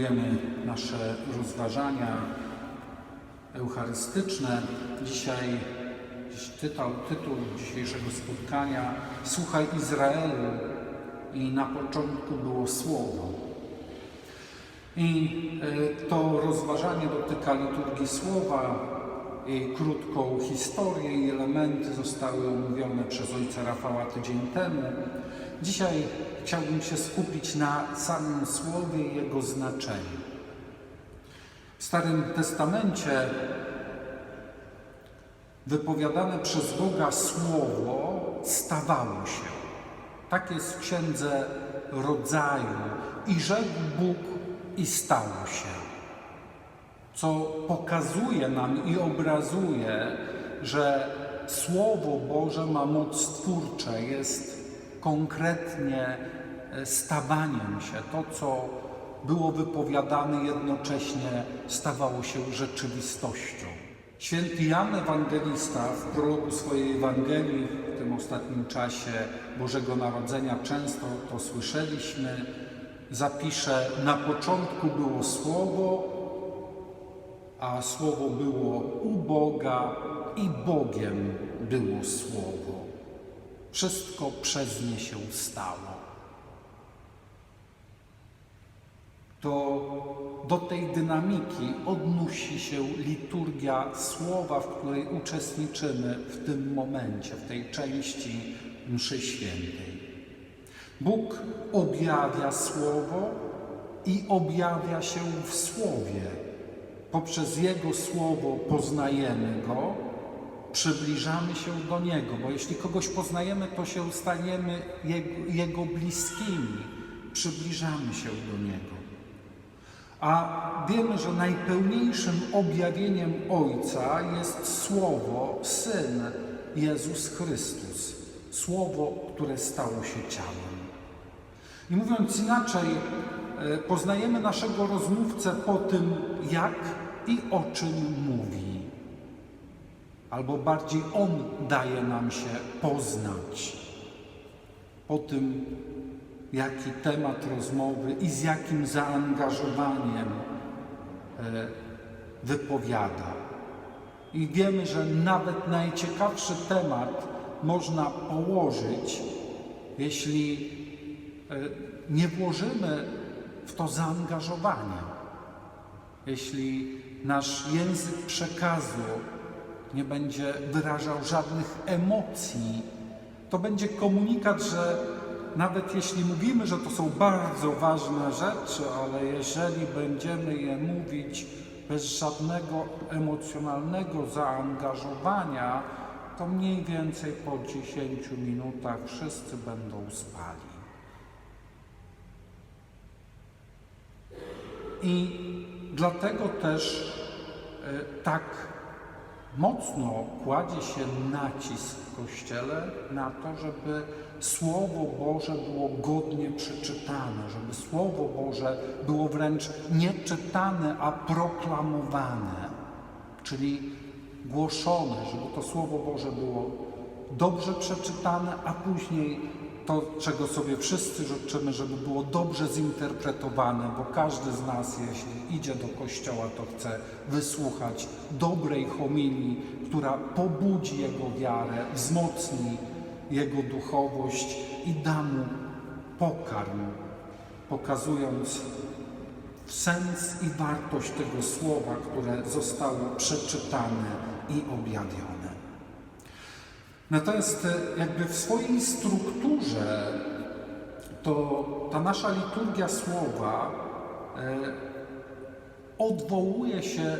Kontynuujemy nasze rozważania eucharystyczne. Dzisiaj tytuł, tytuł dzisiejszego spotkania Słuchaj Izraelu i na początku było Słowo. I e, to rozważanie dotyka liturgii Słowa, jej krótką historię i elementy zostały omówione przez ojca Rafała tydzień temu. Dzisiaj chciałbym się skupić na samym Słowie i jego znaczeniu. W Starym Testamencie wypowiadane przez Boga Słowo stawało się. Tak jest w Księdze Rodzaju. I rzekł Bóg i stało się. Co pokazuje nam i obrazuje, że Słowo Boże ma moc twórcze, jest konkretnie e, stawaniem się. To, co było wypowiadane jednocześnie stawało się rzeczywistością. Święty Jan Ewangelista w prologu swojej Ewangelii w tym ostatnim czasie Bożego Narodzenia często to słyszeliśmy, zapisze na początku było Słowo, a Słowo było u Boga i Bogiem było Słowo. Wszystko przez nie się stało. To do tej dynamiki odnosi się liturgia słowa, w której uczestniczymy w tym momencie, w tej części mszy świętej. Bóg objawia słowo i objawia się w słowie. Poprzez Jego słowo poznajemy Go, przybliżamy się do Niego, bo jeśli kogoś poznajemy, to się staniemy Jego, Jego bliskimi, przybliżamy się do Niego. A wiemy, że najpełniejszym objawieniem Ojca jest Słowo, Syn Jezus Chrystus. Słowo, które stało się ciałem. I mówiąc inaczej, e, poznajemy naszego rozmówcę po tym, jak i o czym mówi. Albo bardziej On daje nam się poznać. Po tym, jaki temat rozmowy i z jakim zaangażowaniem e, wypowiada. I wiemy, że nawet najciekawszy temat można położyć, jeśli e, nie włożymy w to zaangażowania. Jeśli nasz język przekazu nie będzie wyrażał żadnych emocji, to będzie komunikat, że nawet jeśli mówimy, że to są bardzo ważne rzeczy, ale jeżeli będziemy je mówić bez żadnego emocjonalnego zaangażowania, to mniej więcej po 10 minutach wszyscy będą spali. I dlatego też e, tak mocno kładzie się nacisk w Kościele na to, żeby Słowo Boże było godnie przeczytane, żeby Słowo Boże było wręcz nie czytane, a proklamowane, czyli głoszone, żeby to Słowo Boże było dobrze przeczytane, a później to, czego sobie wszyscy życzymy, żeby było dobrze zinterpretowane, bo każdy z nas, jeśli idzie do kościoła, to chce wysłuchać dobrej homilii, która pobudzi jego wiarę, wzmocni jego duchowość i da mu pokarm, pokazując sens i wartość tego słowa, które zostało przeczytane i objawione. Natomiast e, jakby w swojej strukturze to ta nasza liturgia słowa e, odwołuje się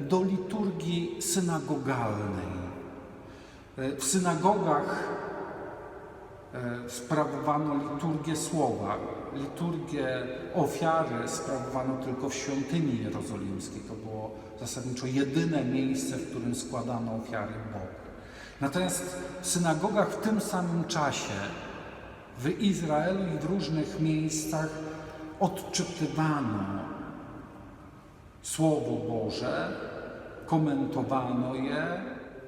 do liturgii synagogalnej. E, w synagogach sprawowano liturgię słowa. Liturgię ofiary sprawowano tylko w świątyni jerozolimskiej. To było zasadniczo jedyne miejsce, w którym składano ofiary Bogu. Natomiast w synagogach w tym samym czasie w Izraelu i w różnych miejscach odczytywano Słowo Boże, komentowano je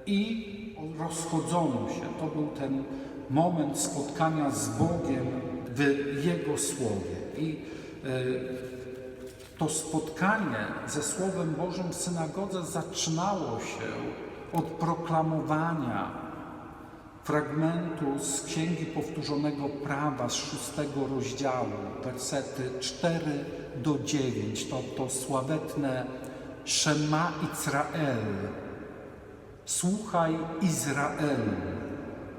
i rozchodzono się. To był ten moment spotkania z Bogiem w Jego Słowie. I to spotkanie ze Słowem Bożym w synagodze zaczynało się od proklamowania fragmentu z Księgi Powtórzonego Prawa z szóstego rozdziału, wersety 4 do 9. To, to sławetne Shema Israel. Słuchaj Izraelu,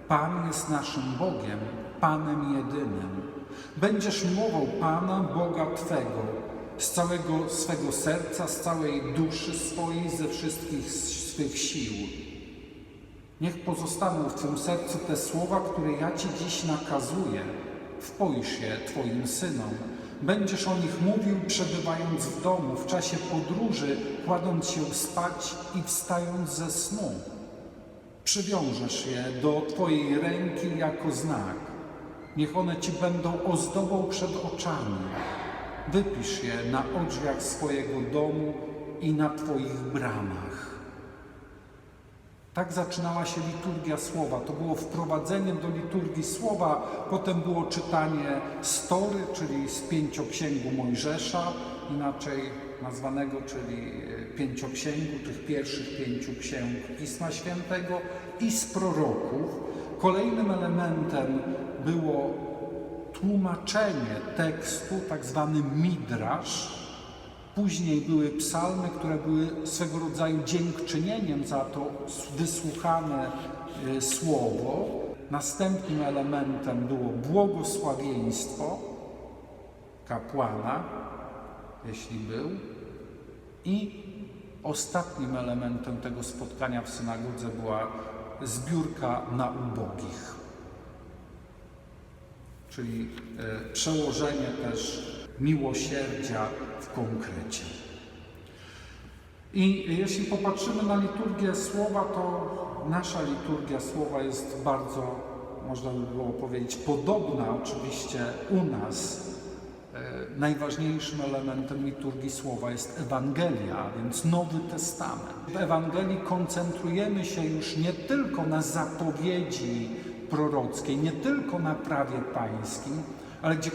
Pan jest naszym Bogiem, Panem jedynym. Będziesz miłował Pana, Boga Twego, z całego swego serca, z całej duszy swojej, ze wszystkich swych sił. Niech pozostaną w Twym sercu te słowa, które ja Ci dziś nakazuję. Wpojrz je Twoim synom. Będziesz o nich mówił, przebywając w domu, w czasie podróży, kładąc się spać i wstając ze snu. Przywiążesz je do Twojej ręki jako znak. Niech one Ci będą ozdobą przed oczami. Wypisz je na odrzwiach swojego domu i na Twoich bramach. Tak zaczynała się liturgia słowa. To było wprowadzenie do liturgii słowa, potem było czytanie story, czyli z pięcioksięgu Mojżesza, inaczej nazwanego, czyli e, pięcioksięgu, tych pierwszych pięciu księg Pisma Świętego i z proroków. Kolejnym elementem było tłumaczenie tekstu, tak zwany midrasz, Później były psalmy, które były swego rodzaju dziękczynieniem za to wysłuchane y, słowo. Następnym elementem było błogosławieństwo kapłana, jeśli był. I ostatnim elementem tego spotkania w synagodze była zbiórka na ubogich. Czyli y, przełożenie też miłosierdzia w konkrecie. I jeśli popatrzymy na liturgię słowa, to nasza liturgia słowa jest bardzo, można by było powiedzieć, podobna oczywiście u nas. E, najważniejszym elementem liturgii słowa jest Ewangelia, a więc Nowy Testament. W Ewangelii koncentrujemy się już nie tylko na zapowiedzi prorockiej, nie tylko na prawie pańskim, ale gdzie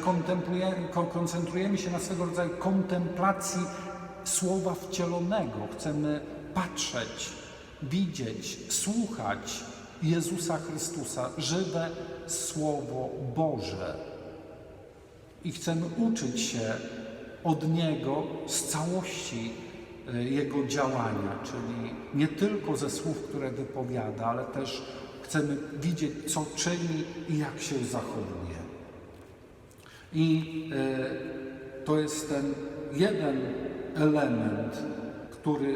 koncentrujemy się na swego rodzaju kontemplacji Słowa wcielonego. Chcemy patrzeć, widzieć, słuchać Jezusa Chrystusa, żywe Słowo Boże. I chcemy uczyć się od Niego z całości e, Jego działania, czyli nie tylko ze słów, które wypowiada, ale też chcemy widzieć, co czyni i jak się zachowuje. I e, to jest ten jeden element, który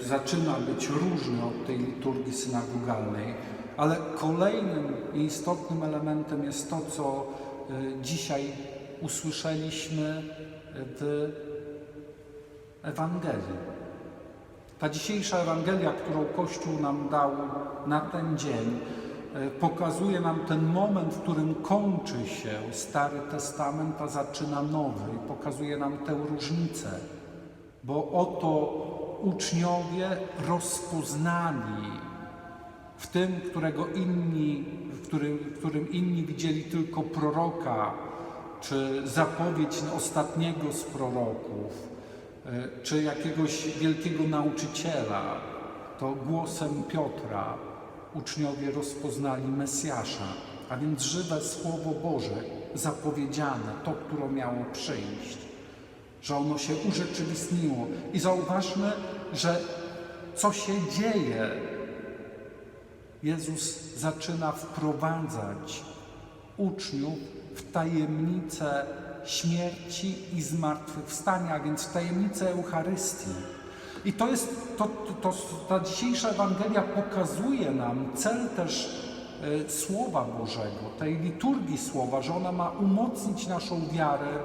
zaczyna być różny od tej liturgii synagogalnej, ale kolejnym i istotnym elementem jest to, co e, dzisiaj usłyszeliśmy w Ewangelii. Ta dzisiejsza Ewangelia, którą Kościół nam dał na ten dzień, E, pokazuje nam ten moment, w którym kończy się Stary Testament, a zaczyna Nowy. I pokazuje nam tę różnicę, bo oto uczniowie rozpoznali w tym, którego inni, w którym, w którym inni widzieli tylko proroka, czy zapowiedź ostatniego z proroków, czy jakiegoś wielkiego nauczyciela, to głosem Piotra uczniowie rozpoznali Mesjasza, a więc żywe Słowo Boże, zapowiedziane, to, które miało przyjść, że ono się urzeczywistniło. I zauważmy, że co się dzieje? Jezus zaczyna wprowadzać uczniów w tajemnicę śmierci i zmartwychwstania, a więc tajemnicę Eucharystii. I to jest, to, to, ta dzisiejsza Ewangelia pokazuje nam cel też e, Słowa Bożego, tej liturgii Słowa, że ona ma umocnić naszą wiarę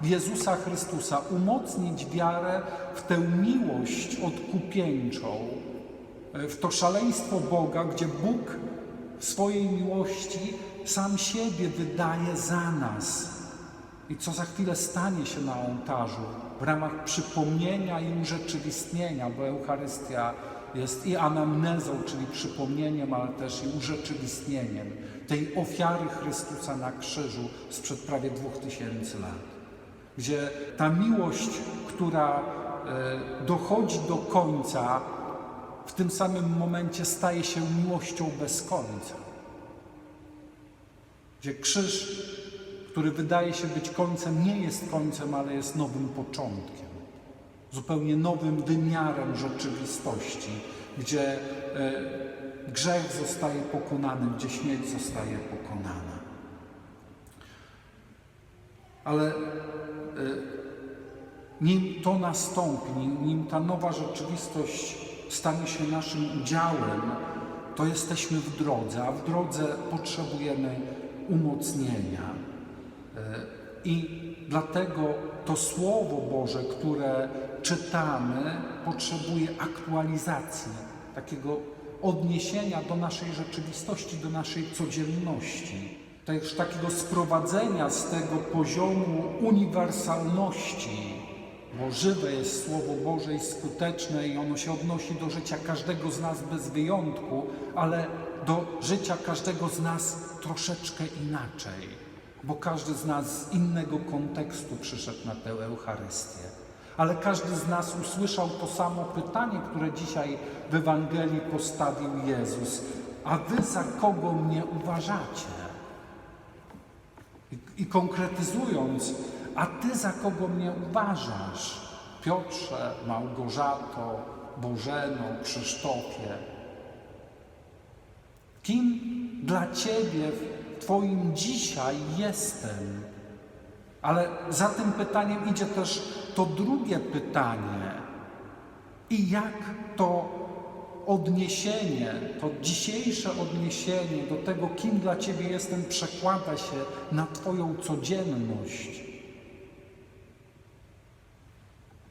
w Jezusa Chrystusa, umocnić wiarę w tę miłość odkupieńczą, e, w to szaleństwo Boga, gdzie Bóg w swojej miłości sam siebie wydaje za nas. I co za chwilę stanie się na ołtarzu, w ramach przypomnienia i urzeczywistnienia, bo Eucharystia jest i anamnezą, czyli przypomnieniem, ale też i urzeczywistnieniem tej ofiary Chrystusa na krzyżu sprzed prawie dwóch tysięcy lat. gdzie ta miłość, która e, dochodzi do końca, w tym samym momencie staje się miłością bez końca. Gdzie krzyż, który wydaje się być końcem, nie jest końcem, ale jest nowym początkiem, zupełnie nowym wymiarem rzeczywistości, gdzie e, grzech zostaje pokonany, gdzie śmierć zostaje pokonana. Ale e, nim to nastąpi, nim, nim ta nowa rzeczywistość stanie się naszym udziałem, to jesteśmy w drodze, a w drodze potrzebujemy umocnienia. I dlatego to Słowo Boże, które czytamy, potrzebuje aktualizacji, takiego odniesienia do naszej rzeczywistości, do naszej codzienności. Też takiego sprowadzenia z tego poziomu uniwersalności, bo żywe jest Słowo Boże i skuteczne i ono się odnosi do życia każdego z nas bez wyjątku, ale do życia każdego z nas troszeczkę inaczej, bo każdy z nas z innego kontekstu przyszedł na tę Eucharystię. Ale każdy z nas usłyszał to samo pytanie, które dzisiaj w Ewangelii postawił Jezus. A wy za kogo mnie uważacie? I, i konkretyzując, a ty za kogo mnie uważasz? Piotrze, Małgorzato, Bożeno, Krzysztofie. Kim dla ciebie w twoim dzisiaj jestem? Ale za tym pytaniem idzie też to drugie pytanie. I jak to odniesienie, to dzisiejsze odniesienie do tego, kim dla Ciebie jestem, przekłada się na Twoją codzienność?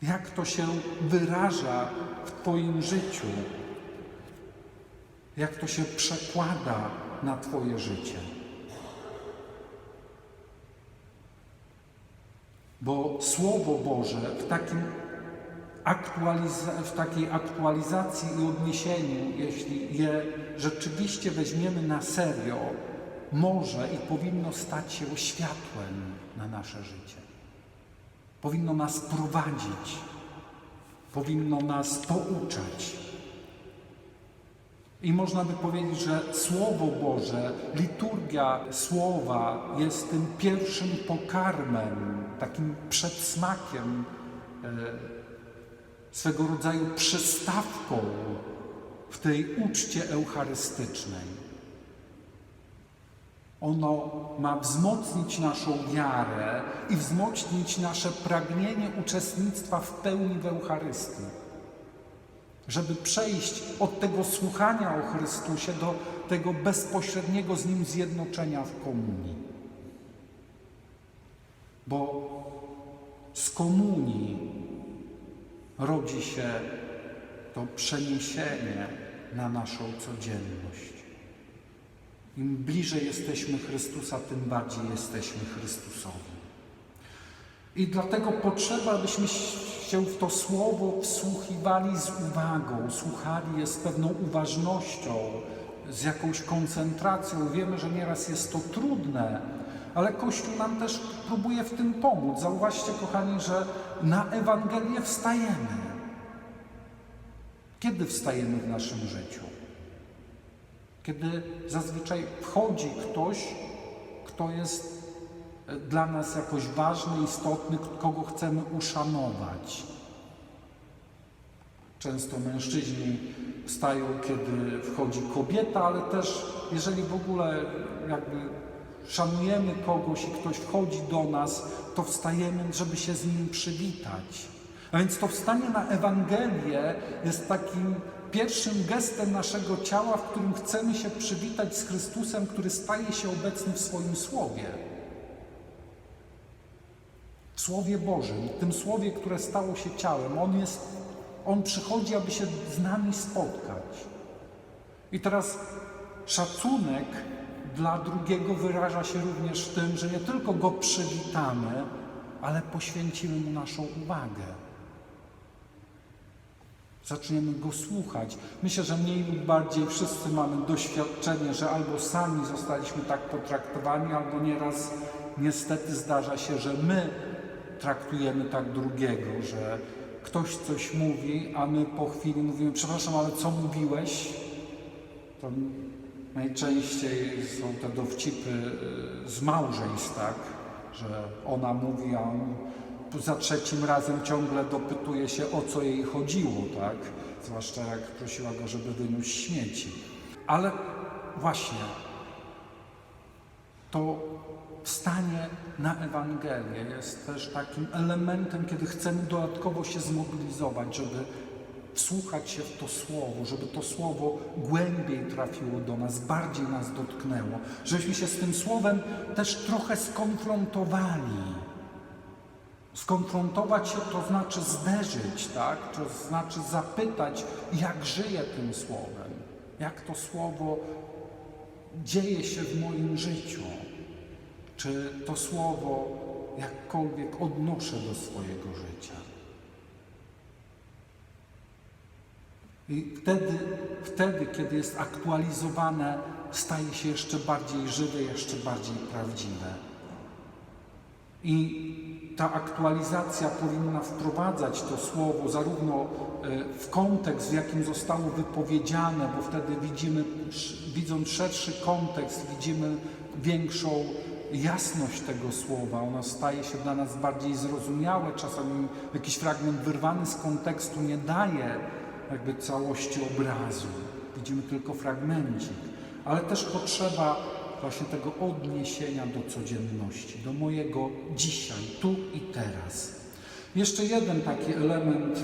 Jak to się wyraża w Twoim życiu? Jak to się przekłada na Twoje życie? Bo Słowo Boże w, takim w takiej aktualizacji i odniesieniu, jeśli je rzeczywiście weźmiemy na serio, może i powinno stać się światłem na nasze życie. Powinno nas prowadzić, powinno nas pouczać. I można by powiedzieć, że Słowo Boże, liturgia Słowa jest tym pierwszym pokarmem, takim przedsmakiem, e, swego rodzaju przystawką w tej uczcie eucharystycznej. Ono ma wzmocnić naszą wiarę i wzmocnić nasze pragnienie uczestnictwa w pełni w Eucharystii żeby przejść od tego słuchania o Chrystusie do tego bezpośredniego z Nim zjednoczenia w komunii. Bo z komunii rodzi się to przeniesienie na naszą codzienność. Im bliżej jesteśmy Chrystusa, tym bardziej jesteśmy Chrystusowi. I dlatego potrzeba, abyśmy się w to słowo wsłuchiwali z uwagą, słuchali je z pewną uważnością, z jakąś koncentracją. Wiemy, że nieraz jest to trudne, ale Kościół nam też próbuje w tym pomóc. Zauważcie, kochani, że na Ewangelię wstajemy. Kiedy wstajemy w naszym życiu? Kiedy zazwyczaj wchodzi ktoś, kto jest dla nas jakoś ważny, istotny, kogo chcemy uszanować. Często mężczyźni wstają, kiedy wchodzi kobieta, ale też jeżeli w ogóle jakby szanujemy kogoś i ktoś wchodzi do nas, to wstajemy, żeby się z nim przywitać. A więc to wstanie na Ewangelię jest takim pierwszym gestem naszego ciała, w którym chcemy się przywitać z Chrystusem, który staje się obecny w swoim słowie. W Słowie Bożym, tym Słowie, które stało się ciałem. On jest, On przychodzi, aby się z nami spotkać. I teraz szacunek dla drugiego wyraża się również w tym, że nie tylko Go przywitamy, ale poświęcimy Mu naszą uwagę. Zaczniemy Go słuchać. Myślę, że mniej lub bardziej wszyscy mamy doświadczenie, że albo sami zostaliśmy tak potraktowani, albo nieraz niestety zdarza się, że my traktujemy tak drugiego, że ktoś coś mówi, a my po chwili mówimy, przepraszam, ale co mówiłeś? To najczęściej są te dowcipy y, z małżeństw, tak? Że ona mówi, a on za trzecim razem ciągle dopytuje się, o co jej chodziło, tak? Zwłaszcza jak prosiła go, żeby wyniósł śmieci. Ale właśnie to wstanie na Ewangelię jest też takim elementem, kiedy chcemy dodatkowo się zmobilizować, żeby wsłuchać się w to słowo, żeby to słowo głębiej trafiło do nas, bardziej nas dotknęło, żebyśmy się z tym słowem też trochę skonfrontowali. Skonfrontować się to znaczy zderzyć, tak? To znaczy zapytać, jak żyję tym słowem, jak to słowo dzieje się w moim życiu. Czy to słowo jakkolwiek odnoszę do swojego życia? I wtedy, wtedy, kiedy jest aktualizowane, staje się jeszcze bardziej żywe, jeszcze bardziej prawdziwe. I ta aktualizacja powinna wprowadzać to słowo zarówno e, w kontekst, w jakim zostało wypowiedziane, bo wtedy widzimy, widząc szerszy kontekst, widzimy większą jasność tego słowa. Ono staje się dla nas bardziej zrozumiałe. Czasami jakiś fragment wyrwany z kontekstu nie daje jakby całości obrazu. Widzimy tylko fragmencik. Ale też potrzeba właśnie tego odniesienia do codzienności, do mojego dzisiaj, tu i teraz. Jeszcze jeden taki element,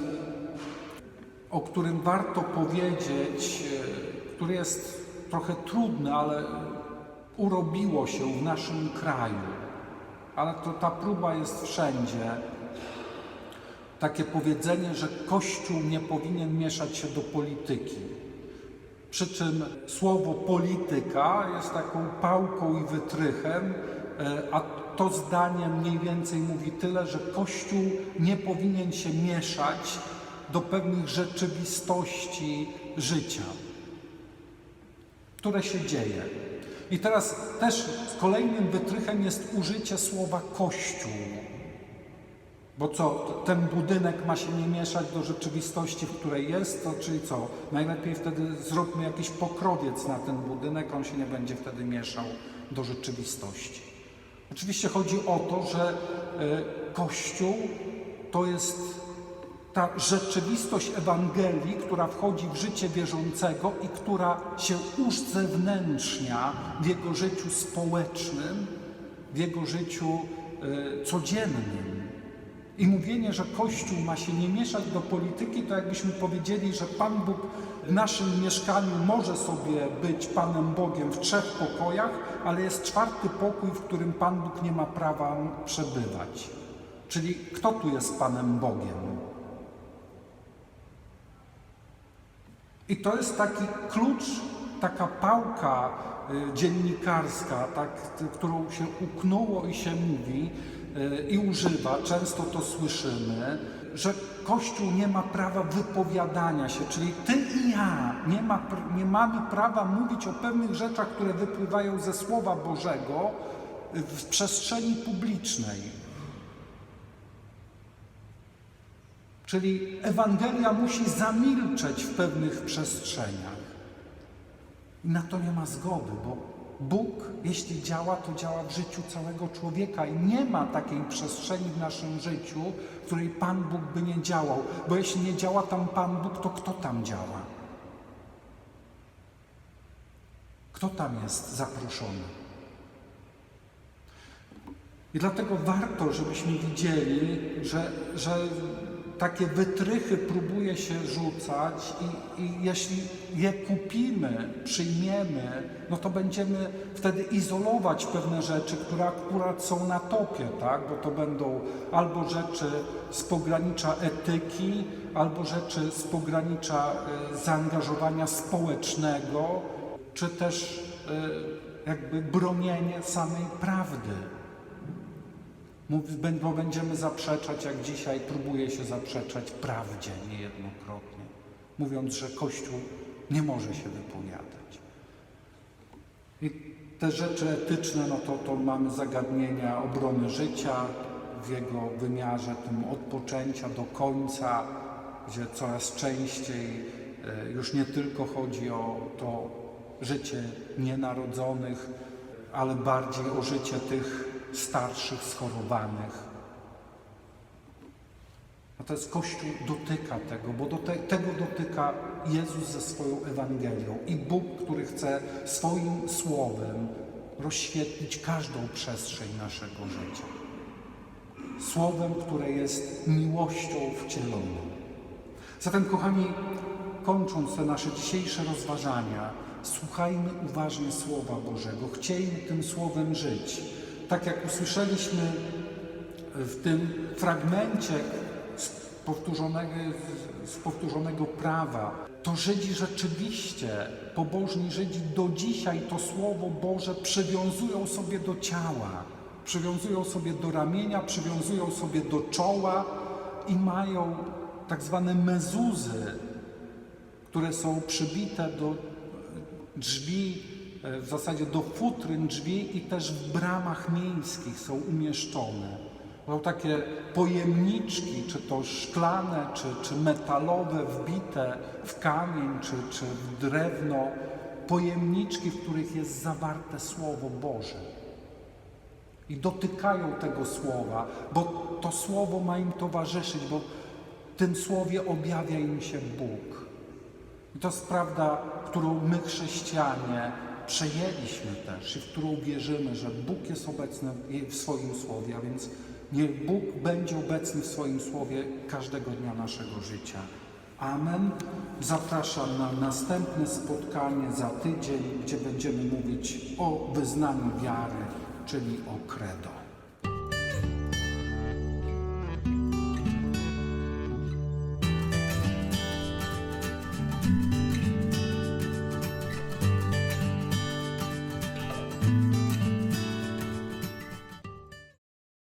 o którym warto powiedzieć, e, który jest trochę trudny, ale urobiło się w naszym kraju. Ale to ta próba jest wszędzie. Takie powiedzenie, że Kościół nie powinien mieszać się do polityki. Przy czym słowo polityka jest taką pałką i wytrychem, e, a to zdanie mniej więcej mówi tyle, że Kościół nie powinien się mieszać do pewnych rzeczywistości życia, które się dzieje. I teraz też kolejnym wytrychem jest użycie słowa Kościół. Bo co, ten budynek ma się nie mieszać do rzeczywistości, w której jest, to czyli co? Najlepiej wtedy zróbmy jakiś pokrowiec na ten budynek, on się nie będzie wtedy mieszał do rzeczywistości. Oczywiście chodzi o to, że y, Kościół to jest ta rzeczywistość Ewangelii, która wchodzi w życie wierzącego i która się uzewnętrznia w jego życiu społecznym, w jego życiu y, codziennym. I mówienie, że Kościół ma się nie mieszać do polityki, to jakbyśmy powiedzieli, że Pan Bóg w naszym mieszkaniu może sobie być Panem Bogiem w trzech pokojach, ale jest czwarty pokój, w którym Pan Bóg nie ma prawa przebywać. Czyli kto tu jest Panem Bogiem? I to jest taki klucz, taka pałka y, dziennikarska, tak, którą się uknęło i się mówi, i używa, często to słyszymy, że Kościół nie ma prawa wypowiadania się, czyli ty i ja nie, ma, nie mamy prawa mówić o pewnych rzeczach, które wypływają ze Słowa Bożego w przestrzeni publicznej. Czyli Ewangelia musi zamilczeć w pewnych przestrzeniach. I na to nie ma zgody, bo Bóg, jeśli działa, to działa w życiu całego człowieka i nie ma takiej przestrzeni w naszym życiu, w której Pan Bóg by nie działał, bo jeśli nie działa tam Pan Bóg, to kto tam działa? Kto tam jest zaproszony? I dlatego warto, żebyśmy widzieli, że, że takie wytrychy próbuje się rzucać i, i, jeśli je kupimy, przyjmiemy, no to będziemy wtedy izolować pewne rzeczy, które akurat są na topie, tak? Bo to będą albo rzeczy z pogranicza etyki, albo rzeczy z pogranicza y, zaangażowania społecznego, czy też y, jakby bronienie samej prawdy. Bo będziemy zaprzeczać, jak dzisiaj próbuje się zaprzeczać prawdzie niejednokrotnie, mówiąc, że Kościół nie może się wypowiadać. I te rzeczy etyczne, no to, to mamy zagadnienia obrony życia, w jego wymiarze tym od poczęcia do końca, gdzie coraz częściej e, już nie tylko chodzi o to życie nienarodzonych, ale bardziej o życie tych starszych, schorowanych. Natomiast Kościół dotyka tego, bo do te, tego dotyka Jezus ze swoją Ewangelią i Bóg, który chce swoim słowem rozświetlić każdą przestrzeń naszego życia. Słowem, które jest miłością wcieloną. Zatem, kochani, kończąc te nasze dzisiejsze rozważania, słuchajmy uważnie Słowa Bożego, chciejmy tym Słowem żyć. Tak jak usłyszeliśmy w tym fragmencie z powtórzonego, z powtórzonego prawa, to Żydzi rzeczywiście, pobożni Żydzi do dzisiaj to Słowo Boże przywiązują sobie do ciała, przywiązują sobie do ramienia, przywiązują sobie do czoła i mają tak zwane mezuzy, które są przybite do drzwi, w zasadzie do futryn drzwi i też w bramach miejskich są umieszczone. Są takie pojemniczki, czy to szklane, czy, czy metalowe, wbite w kamień, czy, czy w drewno, pojemniczki, w których jest zawarte Słowo Boże. I dotykają tego Słowa, bo to Słowo ma im towarzyszyć, bo w tym Słowie objawia im się Bóg. I to jest prawda, którą my chrześcijanie przejęliśmy też i w którą wierzymy, że Bóg jest obecny w swoim Słowie, a więc niech Bóg będzie obecny w swoim Słowie każdego dnia naszego życia. Amen. Zapraszam na następne spotkanie za tydzień, gdzie będziemy mówić o wyznaniu wiary, czyli o credo.